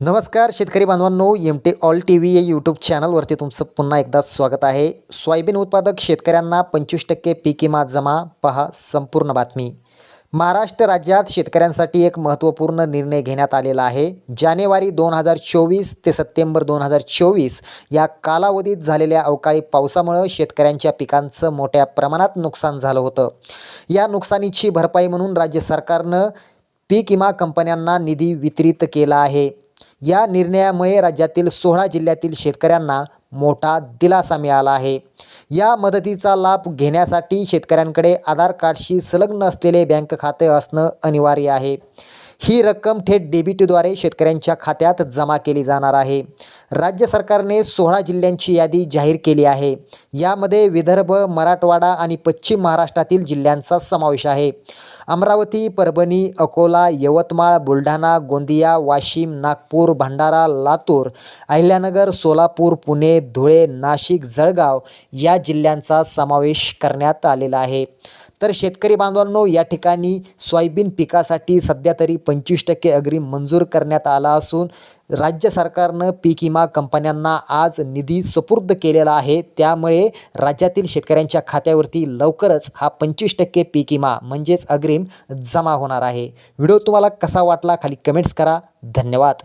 नमस्कार शेतकरी बांधवांनो M T all T V या यूट्यूब चॅनलवरती तुमचं पुन्हा एकदा स्वागत आहे. सोयाबीन उत्पादक शेतकऱ्यांना पंचवीस टक्के पीक विमा जमा. पहा संपूर्ण बातमी. महाराष्ट्र राज्यात शेतकऱ्यांसाठी एक महत्त्वपूर्ण निर्णय घेण्यात आलेला आहे. जानेवारी दोन हजार चोवीस ते सप्टेंबर दोन हजार चोवीस या कालावधीत झालेल्या अवकाळी पावसामुळं शेतकऱ्यांच्या पिकांचं मोठ्या प्रमाणात नुकसान झालं होतं. या नुकसानीची भरपाई म्हणून राज्य सरकारनं पीक विमा कंपन्यांना निधी वितरित केला आहे. या निर्णयामुळे राज्यातील सोळा जिल्ह्यातील शेतकऱ्यांना मोठा दिलासा मिळाला आहे. या मदतीचा लाभ घेण्यासाठी शेतकऱ्यांकडे आधार कार्डशी संलग्न असलेले बँक खाते असणं अनिवार्य आहे. ही रक्कम थेट डेबिटद्वारे शेतकऱ्यांच्या खात्यात जमा केली जाणार आहे. राज्य सरकारने सोळा जिल्ह्यांची यादी जाहीर केली आहे. यामध्ये विदर्भ मराठवाडा आणि पश्चिम महाराष्ट्रातील जिल्ह्यांचा समावेश आहे. अमरावती परभणी अकोला यवतमाळ बुलढाणा गोंदिया वाशिम नागपूर भंडारा लातूर अहिल्यानगर सोलापूर पुणे धुळे नाशिक जळगाव या जिल्ह्यांचा समावेश करण्यात आलेला आहे. तर शेतकरी बांधवांनो या ठिकाणी सोयाबीन पिकासाठी सध्या तरी पंचवीस टक्के अग्रिम मंजूर करण्यात आला असून राज्य सरकारनं पीक विमा कंपन्यांना आज निधी सुपूर्द केलेला आहे. त्यामुळे राज्यातील शेतकऱ्यांच्या खात्यावरती लवकरच हा पंचवीस टक्के पीक विमा म्हणजेच अग्रिम जमा होणार आहे. व्हिडिओ तुम्हाला कसा वाटला खाली कमेंट्स करा. धन्यवाद.